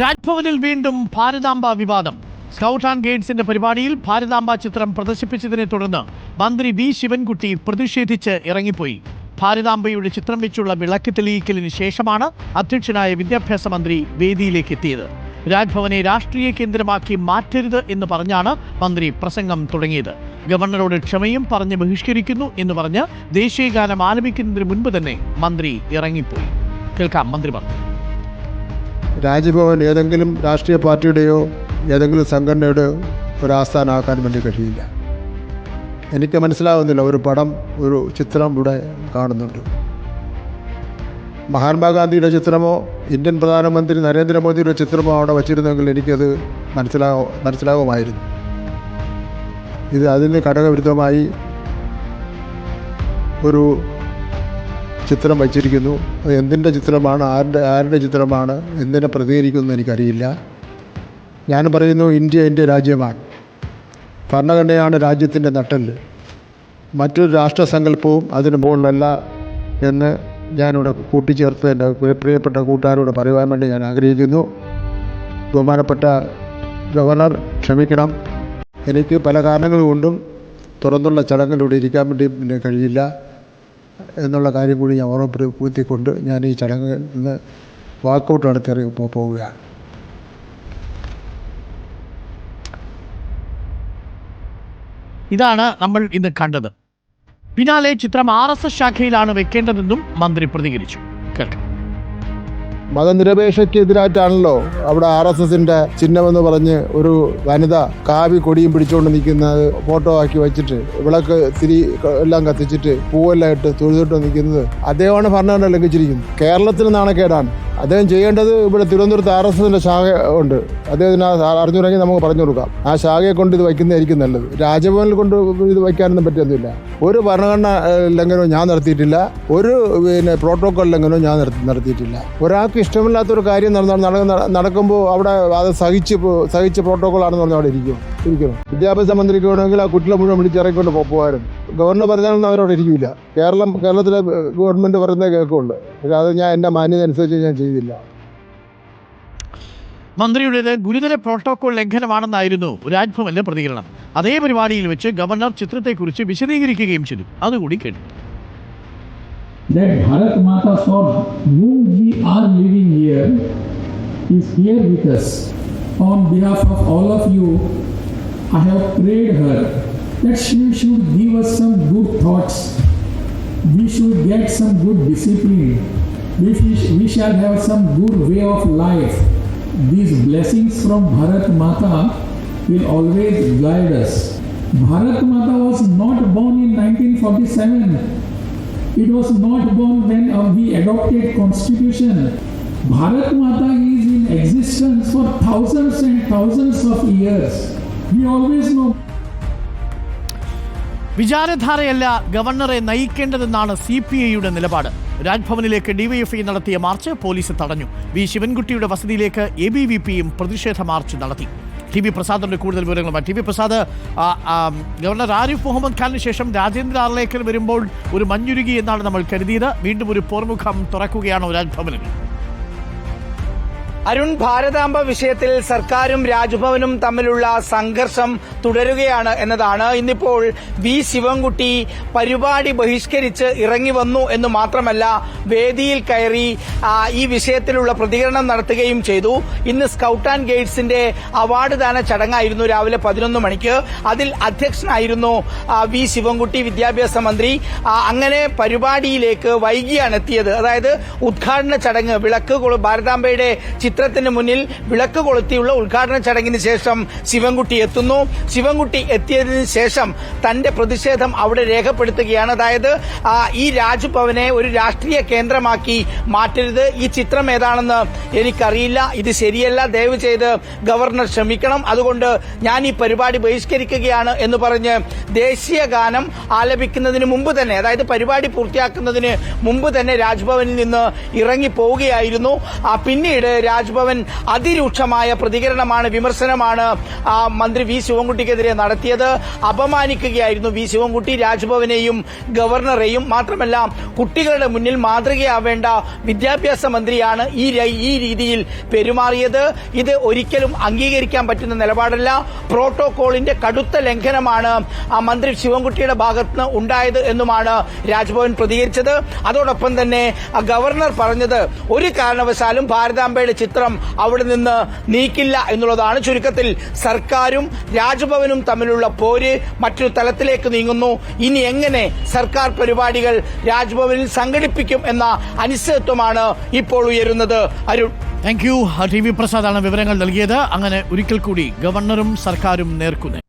രാജ്ഭവനിൽ വീണ്ടും ഭാരതാംബ വിവാദം. സ്കൗട്ട് ആൻഡ് ഗൈഡ്സിന്റെ പരിപാടിയിൽ ഭാരതാംബ ചിത്രം പ്രദർശിപ്പിച്ചതിനെ തുടർന്ന് മന്ത്രി വി ശിവൻകുട്ടി പ്രതിഷേധിച്ച് ഇറങ്ങിപ്പോയി. ഭാരതാംബയുടെ ചിത്രം വെച്ചുള്ള വിളക്ക് തെളിയിക്കലിന് ശേഷമാണ് അധ്യക്ഷനായ വിദ്യാഭ്യാസ മന്ത്രി വേദിയിലേക്ക് എത്തിയത് രാജ്ഭവനെ രാഷ്ട്രീയ കേന്ദ്രമാക്കി മാറ്റരുത് എന്ന് പറഞ്ഞാണ് മന്ത്രി പ്രസംഗം തുടങ്ങിയത്. ഗവർണറോട് ക്ഷമയും പറഞ്ഞ് ബഹിഷ്കരിക്കുന്നു എന്ന് പറഞ്ഞ് ദേശീയഗാനം ആലപിക്കുന്നതിന് മുൻപ് തന്നെ മന്ത്രി ഇറങ്ങിപ്പോയി. കേൾക്കാം മന്ത്രി പറഞ്ഞു. രാജ്ഭവൻ ഏതെങ്കിലും രാഷ്ട്രീയ പാർട്ടിയുടെയോ ഏതെങ്കിലും സംഘടനയുടെയോ ഒരു ആസ്ഥാനമാക്കാൻ വേണ്ടി കഴിയില്ല. എനിക്ക് മനസ്സിലാവുന്നില്ല ഒരു പടം ഒരു ചിത്രം ഇവിടെ കാണുന്നുണ്ട്. മഹാത്മാഗാന്ധിയുടെ ചിത്രമോ ഇന്ത്യൻ പ്രധാനമന്ത്രി നരേന്ദ്രമോദിയുടെ ചിത്രമോ അവിടെ വച്ചിരുന്നെങ്കിൽ എനിക്കത് മനസ്സിലാവോ മനസ്സിലാവുമായിരുന്നു. ഇത് അതിന് ഘടകവിരുദ്ധമായി ഒരു ചിത്രം വച്ചിരിക്കുന്നു. എന്തിന്റെ ചിത്രമാണ്? ആരുടെ ആരുടെ ചിത്രമാണ്? എന്തിനെ പ്രതികരിക്കുന്നു എനിക്കറിയില്ല. ഞാൻ പറയുന്നു ഇന്ത്യ എന്റെ രാജ്യമാണ്. ഭരണഘടനയാണ് രാജ്യത്തിന്റെ നട്ടെല്ല്. മറ്റൊരു രാഷ്ട്രസങ്കല്പവും അതിന് മുകളിലല്ല എന്ന് ഞാനിവിടെ കൂട്ടിച്ചേർത്ത് എന്റെ പ്രിയ- പ്രിയപ്പെട്ട കൂട്ടുകാരോട് പറയുവാൻ വേണ്ടി ഞാൻ ആഗ്രഹിക്കുന്നു. ബഹുമാനപ്പെട്ട ഗവർണർ ക്ഷമിക്കണം. എനിക്ക് പല കാരണങ്ങൾ കൊണ്ടും തുറന്നുള്ള ചടങ്ങിലൂടെ ഇരിക്കാൻ വേണ്ടി പിന്നെ കഴിയില്ല. എന്നുള്ള കാര്യം കൂടി ഞാൻ ഓർമ്മപ്പെടുത്തിക്കൊണ്ട് ഞാൻ ഈ ചടങ്ങിൽ നിന്ന് വാക്കൗട്ട് നടത്തി പോവുകയാണ് ഇതാണ് നമ്മൾ ഇന്ന് കണ്ടത്. പിന്നാലെ ചിത്രം ആർ എസ് എസ് ശാഖയിലാണ് വെക്കേണ്ടതെന്നും മന്ത്രി പ്രതികരിച്ചു. കേൾക്കാം. മതനിരപേക്ഷയ്ക്കെതിരായിട്ടാണല്ലോ അവിടെ ആർ എസ് എസിന്റെ ചിഹ്നമെന്ന് പറഞ്ഞ് ഒരു വനിത കാവി കൊടിയും പിടിച്ചുകൊണ്ട് നിൽക്കുന്നത് ഫോട്ടോ ആക്കി വെച്ചിട്ട് വിളക്ക് തിരി എല്ലാം കത്തിച്ചിട്ട് പൂവെല്ലാം ഇട്ട് തൊഴുതിട്ട് നിൽക്കുന്നത് അദ്ദേഹമാണ് ഭരണഘടന ലംഘിച്ചിരിക്കുന്നത്. കേരളത്തിന് നാണക്കേടാണ് അദ്ദേഹം ചെയ്യേണ്ടത് ഇവിടെ തിരുവനന്തപുരത്ത് ആർ എസ് എസിന്റെ ശാഖ ഉണ്ട്. അദ്ദേഹത്തിന് ആ അറിഞ്ഞുണ്ടെങ്കിൽ നമുക്ക് പറഞ്ഞു കൊടുക്കാം. ആ ശാഖയെ കൊണ്ട് ഇത് വയ്ക്കുന്നതായിരിക്കും നല്ലത്. രാജഭവനിൽ കൊണ്ട് ഇത് വയ്ക്കാനൊന്നും പറ്റുന്നില്ല ഒരു ഭരണഘടന ലംഘനവും ഞാൻ നടത്തിയിട്ടില്ല. ഒരു പിന്നെ പ്രോട്ടോകോൾ ലംഘനവും ഞാൻ നടത്തി- നടത്തിയിട്ടില്ല. ഒരാൾക്ക് ഇഷ്ടമില്ലാത്തൊരു കാര്യം നടന്നാൽ നട- നടക്കുമ്പോൾ അവിടെ അത് സഹിച്ച് സഹിച്ച് പ്രോട്ടോകോൾ ആണെന്ന് പറഞ്ഞാൽ അവിടെ ഇരിക്കും. ഇരിക്കണം. വിദ്യാഭ്യാസ മന്ത്രിക്ക് വേണമെങ്കിൽ ആ കുട്ടികളെ മുഴുവൻ വിളിച്ചിറങ്ങിക്കൊണ്ട് പോകാമായിരുന്നു ഗവർണർ പറഞ്ഞാലൊന്നും അവരോട് ഇരിക്കില്ല കേരളം കേരളത്തിലെ ഗവൺമെന്റ് പറയുന്നേ കേൾക്കുള്ളൂ പക്ഷേ അത് ഞാൻ എന്റെ മാന്യത അനുസരിച്ച് ഞാൻ ചെയ്തില്ല. മന്ത്രിയുടേത് ഗുരുതര പ്രോട്ടോകോൾ ലംഘനമാണെന്നായിരുന്നു രാജ്ഭവന്റെ പ്രതികരണം. അതേ പരിപാടിയിൽ വെച്ച് ഗവർണർ ചിത്രത്തെക്കുറിച്ച് വിശദീകരിക്കുകയും ചെയ്തു. അതുകൂടി കേട്ടു. That Bharat Mata for whom we are living here is here with us. On behalf of all of you, I have prayed her that she should give us some good thoughts. We should get some good discipline. We, we shall have some good way of life. These blessings from Bharat Mata will always guide us. Bharat Mata was not born in 1947. It was not born when uh, we adopted constitution. Bharat Mata is in existence for thousands and thousands of years. We always know വിചാരധാരയല്ല ഗവർണറെ നയിക്കേണ്ടതെന്നാണ് C P ഐയുടെ നിലപാട്. രാജ്ഭവനിലേക്ക് DYFI നടത്തിയ march police തടഞ്ഞു. V ശിവൻകുട്ടിയുടെ വസതിയിലേക്ക് എ ബി വി പിയും പ്രതിഷേധ മാർച്ച് നടത്തി. ടി വി പ്രസാദിന്റെ കൂടുതൽ വിവരങ്ങളുമായി. T V Prasad governor Arif Mohammed ഖാനിന് ശേഷം രാജേന്ദ്ര ആർലേക്കർ വരുമ്പോൾ ഒരു മഞ്ഞുരുകി എന്നാണ് നമ്മൾ കരുതിയത്. വീണ്ടും ഒരു പോർമുഖം തുറക്കുകയാണോ രാജ്ഭവനിൽ. അരുൺ ഭാരതാംബ വിഷയത്തിൽ സർക്കാരും രാജ്ഭവനും തമ്മിലുള്ള സംഘർഷം തുടരുകയാണ് എന്നതാണ്. ഇന്നിപ്പോൾ വി ശിവൻകുട്ടി പരിപാടി ബഹിഷ്കരിച്ച് ഇറങ്ങി വന്നു എന്ന് മാത്രമല്ല വേദിയിൽ കയറി ഈ വിഷയത്തിലുള്ള പ്രതികരണം നടത്തുകയും ചെയ്തു. ഇന്ന് സ്കൌട്ട് ആൻഡ് ഗൈഡ്സിന്റെ അവാർഡ് ദാന ചടങ്ങായിരുന്നു രാവിലെ പതിനൊന്ന് മണിക്ക്. അതിൽ അധ്യക്ഷനായിരുന്നു വി ശിവൻകുട്ടി വിദ്യാഭ്യാസ മന്ത്രി. അങ്ങനെ പരിപാടിയിലേക്ക് വൈകിയാണ് എത്തിയത്. അതായത് ഉദ്ഘാടന ചടങ്ങ് വിളക്ക് ഭാരതാംബയുടെ ഭാരതാംബയുടെ ചിത്രത്തിന് മുന്നിൽ വിളക്ക് കൊളുത്തിയുള്ള ഉദ്ഘാടന ചടങ്ങിന് ശേഷം ശിവൻകുട്ടി എത്തുന്നു. ശിവൻകുട്ടി എത്തിയതിന് ശേഷം തന്റെ പ്രതിഷേധം അവിടെ രേഖപ്പെടുത്തുകയാണ്. അതായത് ഈ രാജ്ഭവനെ ഒരു രാഷ്ട്രീയ കേന്ദ്രമാക്കി മാറ്റരുത്. ഈ ചിത്രം ഏതാണെന്ന് എനിക്കറിയില്ല. ഇത് ശരിയല്ല. ദയവ് ചെയ്ത് ഗവർണർ ക്ഷമിക്കണം. അതുകൊണ്ട് ഞാൻ ഈ പരിപാടി ബഹിഷ്കരിക്കുകയാണ് എന്ന് പറഞ്ഞ് ദേശീയ ഗാനം ആലപിക്കുന്നതിന് മുമ്പ് തന്നെ അതായത് പരിപാടി പൂർത്തിയാക്കുന്നതിന് മുമ്പ് തന്നെ രാജ്ഭവനിൽ നിന്ന് ഇറങ്ങി പോവുകയായിരുന്നു. പിന്നീട് രാജ് രാജ്ഭവൻ അതിരൂക്ഷമായ പ്രതികരണമാണ് വിമർശനമാണ് മന്ത്രി വി ശിവൻകുട്ടിക്കെതിരെ നടത്തിയത്. അപമാനിക്കുകയായിരുന്നു വി ശിവൻകുട്ടി രാജ്ഭവനെയും ഗവർണറെയും. മാത്രമല്ല കുട്ടികളുടെ മുന്നിൽ മാതൃകയാവേണ്ട വിദ്യാഭ്യാസ മന്ത്രിയാണ് ഈ രീതിയിൽ പെരുമാറിയത്. ഇത് ഒരിക്കലും അംഗീകരിക്കാൻ പറ്റുന്ന നിലപാടല്ല. പ്രോട്ടോകോളിന്റെ കടുത്ത ലംഘനമാണ് മന്ത്രി ശിവൻകുട്ടിയുടെ ഭാഗത്തുനിന്ന് ഉണ്ടായത് എന്നുമാണ് രാജ്ഭവൻ പ്രതികരിച്ചത്. അതോടൊപ്പം തന്നെ ഗവർണർ പറഞ്ഞത് ഒരു കാരണവശാലും ഭാരതാംബയുടെ ചിത്രം അവിടെ നിന്ന് നീക്കില്ല എന്നുള്ളതാണ് ചുരുക്കത്തിൽ സർക്കാരും രാജ്ഭവനും തമ്മിലുള്ള പോര് മറ്റൊരു തലത്തിലേക്ക് നീങ്ങുന്നു. ഇനി എങ്ങനെ സർക്കാർ പരിപാടികൾ രാജ്ഭവനിൽ സംഘടിപ്പിക്കും എന്ന അനിശ്ചിതത്വമാണ് ഇപ്പോൾ ഉയരുന്നത്. Arun. Thank you T V പ്രസാദാണ് വിവരങ്ങൾ നൽകിയത്. അങ്ങനെ ഒരിക്കൽ കൂടി ഗവർണറും സർക്കാരും നേർക്കുനേർ.